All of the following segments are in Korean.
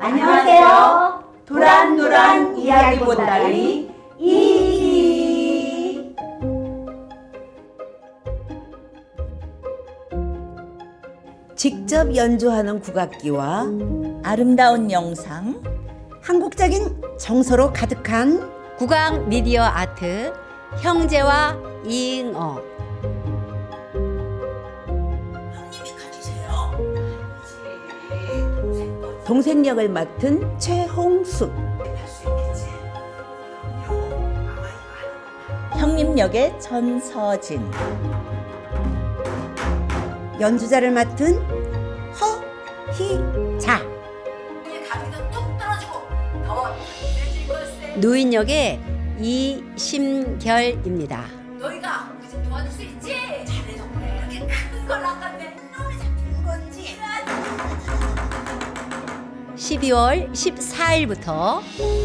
안녕하세요. 도란도란 이야기 보따리 이 직접 연주하는 국악기와 아름다운 영상, 한국적인 정서로 가득한 국악 미디어 아트 형제와 이응어 동생 역을 맡은 최홍숙. 형님 역의 전서진, 연주자를 맡은 허희자. 노인 역의 이심결입니다. 너희가 좀 도와줄 수 있지? 잘해 정말 이렇게 큰걸 낚았네 12월 14일부터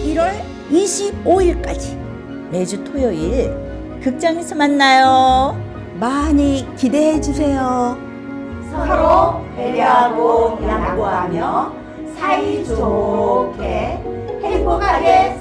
1월 25일까지 매주 토요일 극장에서 만나요. 많이 기대해 주세요. 서로 배려하고 양보하며 사이좋게 행복하게.